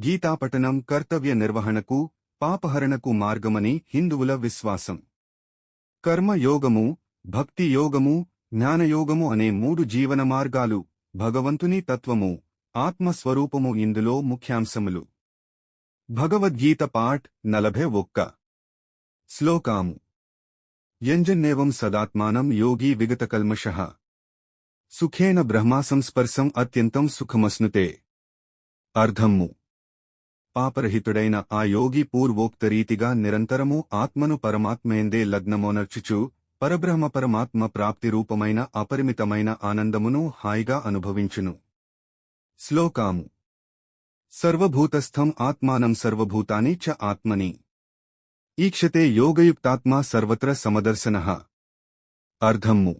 గీతాపఠనం కర్తవ్య నిర్వహణకు పాపహరణకు మార్గమని హిందువుల విశ్వాసం. కర్మయోగము భక్తి యోగము జ్ఞానయోగము అనే మూడు జీవన మార్గాలు భగవంతుని తత్వము ఆత్మస్వరూపము ఇందులో ముఖ్యాంశములు. భగవద్గీత పాఠ్ నలభై ఒక్క. శ్లోకాము. యంజన్నేవం సదాత్మానం యోగి విగతకల్మష. సుఖేన బ్రహ్మాసంస్పర్శం అత్యంతం సుఖమస్నుతే. అర్ధమ్ము పాపరహితుడైన ఆ యోగి పూర్వోక్తరీతిగా నిరంతరము ఆత్మను పరమాత్మేందే లగ్నమోనర్చుచు పరబ్రహ్మ పరమాత్మ ప్రాప్తి రూపమైన అపరిమితమైన ఆనందమును హాయిగా అనుభవించును. శ్లోకాము. సర్వభూతస్థం ఆత్మానం సర్వభూతాని చ ఆత్మని. ఈక్షతే యోగయుక్తాత్మా సర్వత్ర సమదర్శన. అర్ధమ్ము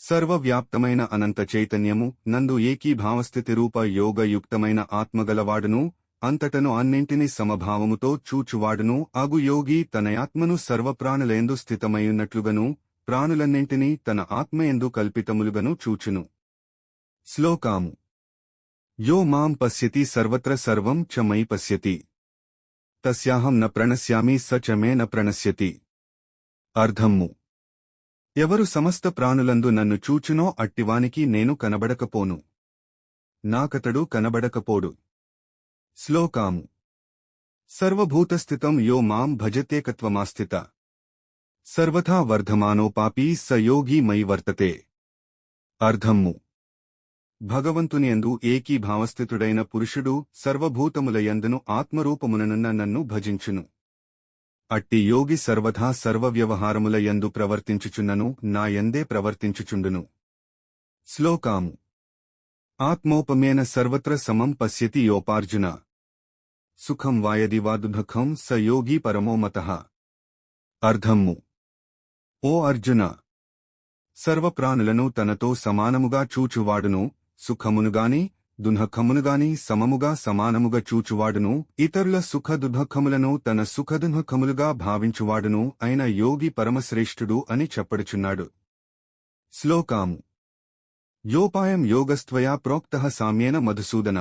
సర్వవ్యాప్తమైన అనంత చైతన్యము నందు ఏకీభావస్థితి రూప యోగయుక్తమైన ఆత్మగలవాడును అంతటను అన్నింటిని సమభావముతో చూచువాడును. అగు యోగి ఆత్మను సర్వప్రాణులయందు స్థితమయున్నట్లుగను ప్రాణులన్నింటినీ తన ఆత్మయందు కల్పితములుగను చూచును. శ్లోకాము. యో మాం పశ్యతి సర్వత్ర సర్వం చ మయి పశ్యతి. తస్యాహం న ప్రణశ్యామి స చ మే న ప్రణశ్యతి. అర్ధమ్ము ఎవరు సమస్త ప్రాణులందు నన్ను చూచునో అట్టివానికి నేను కనబడకపోను. నాకతడు కనబడకపోడు. శ్లోకాము. సర్వభూతస్థితం యో మాం భజతేకత్వమాస్థిత. సర్వథా వర్ధమానో పాపీ స యోగి మయి వర్తతే. అర్ధమ్ము భగవంతుని యందు ఏకీభావస్థితుడైన పురుషుడు సర్వభూతములయందును ఆత్మరూపముననున్న నన్ను భజించును. అట్టి యోగి సర్వథా సర్వవ్యవహారములయందు ప్రవర్తించుచున్నను నా యందే ప్రవర్తించుచుండును. శ్లోకాము. ఆత్మోపమేన సర్వత్ర సమం పశ్యతి యోపార్జున. సుఖం వాయది వా స యోగి పరమో మతః. అర్ధమ్ము ఓ అర్జున! సర్వప్రాణులను తనతో సమానముగా చూచువాడును సుఖమునుగాని దుఃఖమునుగాని సమముగా సమానముగా చూచువాడును ఇతరుల సుఖదుఖములను తన సుఖదుఃఖములుగా భావించువాడును అయిన యోగి పరమశ్రేష్ఠుడు అని చెప్పడుచున్నాడు. శ్లోకాము. యోపాయం యోగస్త్వయా ప్రోక్తః సామ్యేన మధుసూదన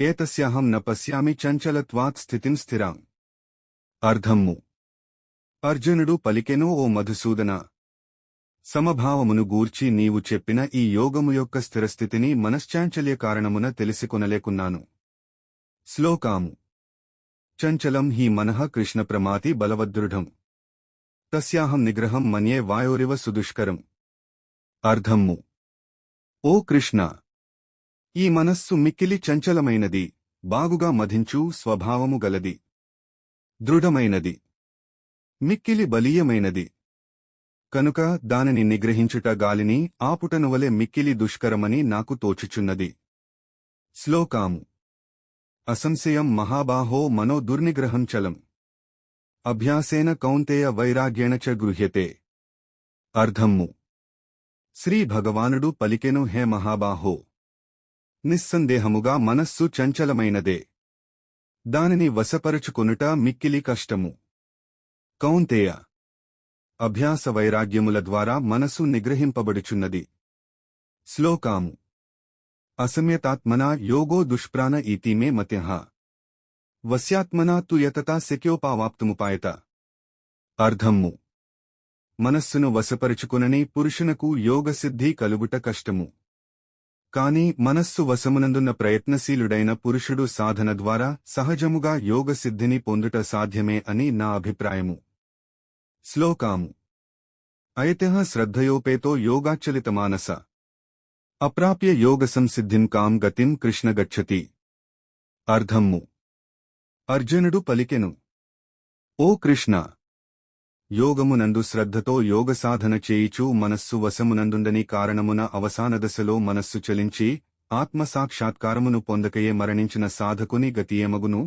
ఏతస్యాహం న పశ్యామి చంచలత్వాత్ స్థితిం స్థిరాం అర్ధమ్ము అర్జునుడు పలికెనో ఓ మధుసూదన సమభావమును గూర్చి నీవు చెప్పిన ఈ యోగము యొక్క స్థిరస్థితిని మనశ్చాంచల్య కారణమున తెలిసికొనలేకున్నాను శ్లోకాము చంచలం హి మనః కృష్ణప్రమాతి బలవద్దృఢం తస్యాహం నిగ్రహం మన్యే వాయోరివ సుదుష్కరం అర్ధమ్ము ఓ కృష్ణ! ఈ మనస్సు మిక్కిలి చంచలమైనది బాగుగా మధించు స్వభావము గలది. దృఢమైనది. మిక్కిలి బలీయమైనది. కనుక దానిని నిగ్రహించుట గాలిని ఆపుటనువలె మిక్కిలి దుష్కరమని నాకు తోచుచున్నది. శ్లోకాము. అసంశయం మహాబాహో మనో దుర్నిగ్రహం చలం. అభ్యాసేన కౌంతేయ వైరాగ్యేణ చ గృహ్యతే. అర్ధమ్ము శ్రీ భగవానుడు పలికెను హే మహాబాహో! నిస్సందేహముగా మనస్సు చంచలమైనదే. దానిని వశపరుచుకొనుట మిక్కిలి కష్టము. కౌంతేయ! అభ్యాస వైరాగ్యముల ద్వారా మనసు నిగ్రహింపబడుచున్నది. శ్లోకాము. అసమ్యతాత్మనా యోగో దుష్ప్రాణ ఇతి మే మత్యః. వస్యాత్మనా తు యతతా శక్యోపావాప్తుముపాయత. అర్ధమ్ము మనస్సును వశపరుచుకునని పురుషునకు యోగసిద్ధి కలుగుట కష్టము. కాని మనస్సు వశమునందున్న ప్రయత్నశీలుడైన పురుషుడు సాధన ద్వారా సహజముగా యోగసిద్ధిని పొందుట సాధ్యమే అని నా అభిప్రాయము. శ్లోకాము. అయతః శ్రద్ధయోపేతో యోగాచలితమానస. అప్రాప్య యోగ సంసిద్ధిం కాం గతిం కృష్ణ గచ్చతి. అర్ధమ్ము అర్జునుడు పలికెను. ఓ కృష్ణ! యోగమునందు శ్రద్ధతో యోగ సాధన చేయిచు మనస్సు వశమునందుండని కారణమున అవసాన దశలో మనస్సు చలించి ఆత్మసాక్షాత్కారమును పొందకయే మరణించిన సాధకుని గతియేమగును